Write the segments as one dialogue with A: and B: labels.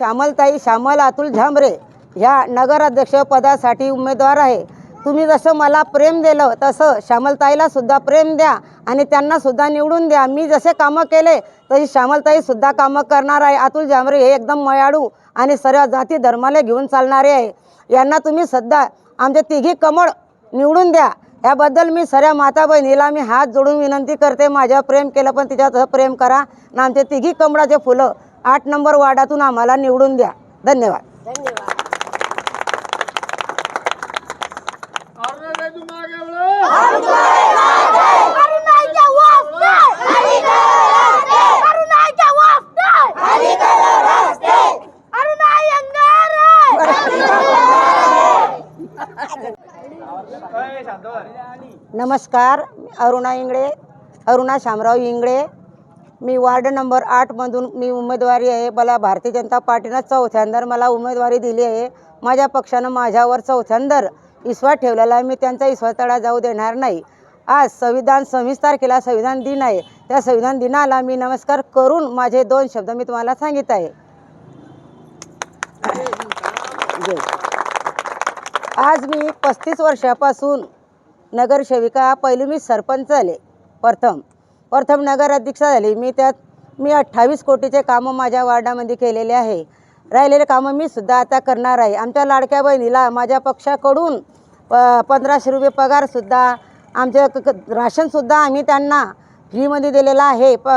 A: श्यामलताई श्यामल अतुल झांबरे ह्या नगराध्यक्ष पदासाठी उमेदवार आहे. तुम्ही जसं मला प्रेम दिलं तसं श्यामलताईला सुद्धा प्रेम द्या आणि त्यांना सुद्धा निवडून द्या. मी जसे कामं केले तशी श्यामलताई सुद्धा कामं करणार आहे. अतुल झांबरे हे एकदम मयाळू आणि सर्व जाती धर्माला घेऊन चालणारे आहे. यांना तुम्ही सध्या आमच्या तिघी कमळ निवडून द्या. याबद्दल मी सर्व माता बहिणीला मी हात जोडून विनंती करते. माझ्या प्रेम केलं पण तिच्यात प्रेम करा. आणि आमचे तिघी कमळाचे फुलं आठ नंबर वार्डातून आम्हाला निवडून द्या. धन्यवाद. नमस्कार अरुणा इंगळे अरुणा शामराव इंगळे मी वार्ड नंबर आठमधून मी उमेदवारी आहे. मला भारतीय जनता पार्टीनं चौथ्यांदर मला उमेदवारी दिली आहे. माझ्या पक्षानं माझ्यावर चौथ्यांदर विश्वास ठेवलेला आहे. मी त्यांचा विश्वास तडा जाऊ देणार नाही. आज संविधान सव्वीस तारखेला संविधान दिन आहे. त्या संविधान दिनाला मी नमस्कार करून माझे दोन शब्द मी तुम्हाला सांगित आहे. आज मी पस्तीस वर्षापासून नगरसेविका पहिली मी सरपंच आले प्रथम प्रथम नगराध्यक्ष झाली. मी त्यात मी अठ्ठावीस कोटीचे कामं माझ्या वार्डामध्ये केलेले आहे. राहिलेले कामं मी सुद्धा आता करणार आहे. आमच्या लाडक्या बहिणीला माझ्या पक्षाकडून प पंधराशे रुपये पगारसुद्धा आमच्या क- क- राशनसुद्धा आम्ही त्यांना फ्रीमध्ये दिलेलं आहे. प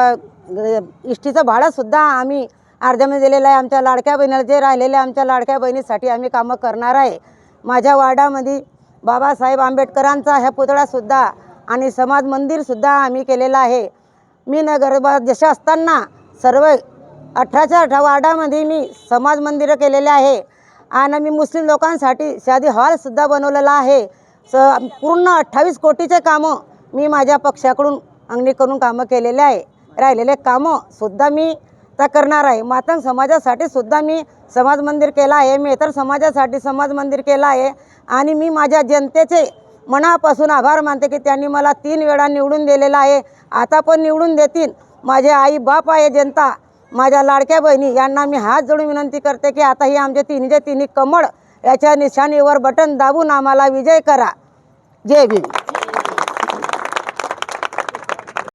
A: इष्टीचं भाडंसुद्धा आम्ही अर्ध्यामध्ये दिलेलं आहे. आमच्या लाडक्या बहिणीला जे राहिलेले आमच्या लाडक्या बहिणीसाठी आम्ही कामं करणार आहे. माझ्या वार्डामध्ये बाबासाहेब आंबेडकरांचा ह्या पुतळासुद्धा आणि समाज मंदिरसुद्धा आम्ही केलेलं आहे. मी नगर जसे असताना सर्व अठराच्या अठरा वार्डामध्ये मी समाज मंदिरं केलेले आहे. आणि मी मुस्लिम लोकांसाठी शादी हॉलसुद्धा बनवलेला आहे. स पूर्ण अठ्ठावीस कोटीचे कामं मी माझ्या पक्षाकडून अंगणी करून कामं केलेले आहे. राहिलेले कामंसुद्धा मी तर करणार आहे. मातंग समाजासाठी सुद्धा मी समाज मंदिर केलं आहे. मी इतर समाजासाठी समाज मंदिर केलं आहे. आणि मी माझ्या जनतेचे मनापासून आभार मानते की त्यांनी मला तीन वेळा निवडून दिलेला आहे. आता पण निवडून देतील. माझे आई बाप आहे जनता. माझ्या लाडक्या बहिणी यांना मी हात जोडून विनंती करते की आता ही आमचे तिन्हीचे तिन्ही कमळ याच्या निशाणीवर बटन दाबून आम्हाला विजय करा. जय भीम.